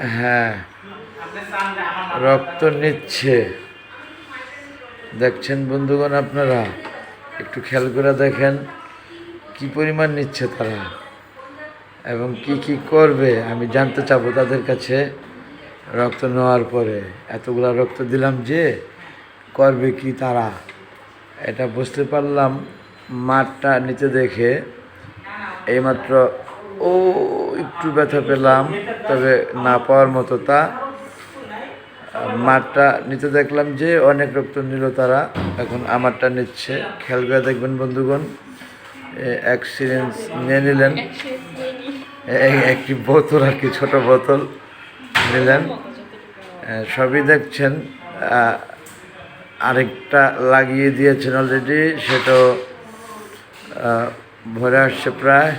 হ্যাঁ রক্ত নিচ্ছে। দেখছেন বন্ধুগণ আপনারা? একটু খেয়াল করে দেখেন কি পরিমাণ নিচ্ছে তারা এবং কি কি করবে। আমি জানতে চাবো তাদের কাছে রক্ত নেওয়ার পরে। এতগুলা রক্ত দিলাম যে করবে কি তারা? এটা বুঝতে পারলাম, মাঠটা নিচে দেখে। এইমাত্র ও একটু ব্যথা পেলাম তবে না পাওয়ার মতো তা। মাঠটা নিতে দেখলাম যে অনেক রক্ত নিল তারা এখন আমারটা নিচ্ছে। খেয়াল করে দেখবেন বন্ধুগণ সিরিঞ্জ নিয়ে নিলেন। একটি বোতল আর কি ছোট বোতল নিলেন। সবই দেখছেন আরেকটা লাগিয়ে দিয়েছেন অলরেডি সেটাও ভরে আসছে প্রায়।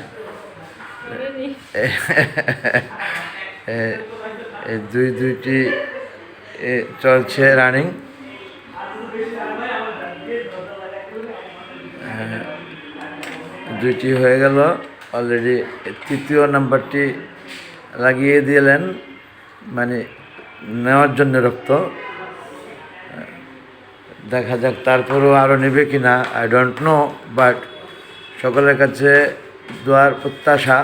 দুই, দুইটি চলছে রানিং দুইটি হয়ে গেল। অলরেডি তৃতীয় নাম্বারটি লাগিয়ে দিলেন। মানে নেওয়ার জন্য রক্ত। দেখা যাক তারপরেও আরও নেবে কি না আই ডোন্ট নো বাট সকলের কাছে দোয়ার প্রত্যাশা।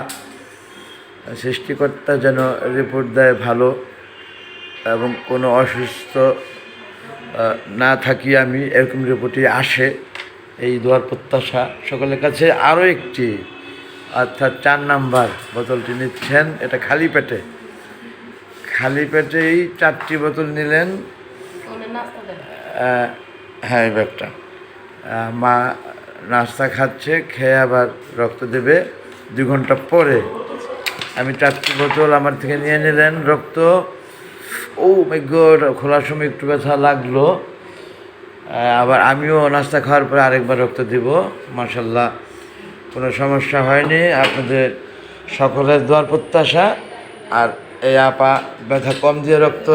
সৃষ্টিকর্তা যেন রিপোর্ট দেয় ভালো এবং কোনো অসুস্থ না থাকি আমি এরকম রিপোর্টই আসে এই দোয়ার প্রত্যাশা। সকলের কাছে আরও একটি অর্থাৎ চার নাম্বার বোতলটি নিচ্ছেন এটা খালি পেটে। খালি পেটেই চারটি বোতল নিলেন হ্যাঁ ব্যাগটা। মা নাস্তা খাচ্ছে খেয়ে আবার রক্ত দেবে। দু ঘণ্টা পরে আমি চারটি বোতল আমার থেকে নিয়ে নিলেন, রক্ত। ও গড, খোলার সময় একটু ব্যথা লাগল। আবার আমিও নাস্তা খাওয়ার পরে আরেকবার রক্ত দিব মার্শাল্লাহ কোনো সমস্যা হয়নি, আপনাদের সকলের দোয়ার প্রত্যাশা। আর এই আপা ব্যথা কম দিয়ে রক্ত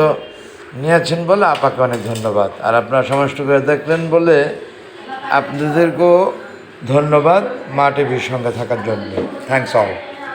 নিয়েছেন বলে আপাকে অনেক ধন্যবাদ। আর আপনারা সমস্ত করে দেখলেন বলে আপনাদেরকেও ধন্যবাদ মা টিভির সঙ্গে থাকার জন্য। Thanks all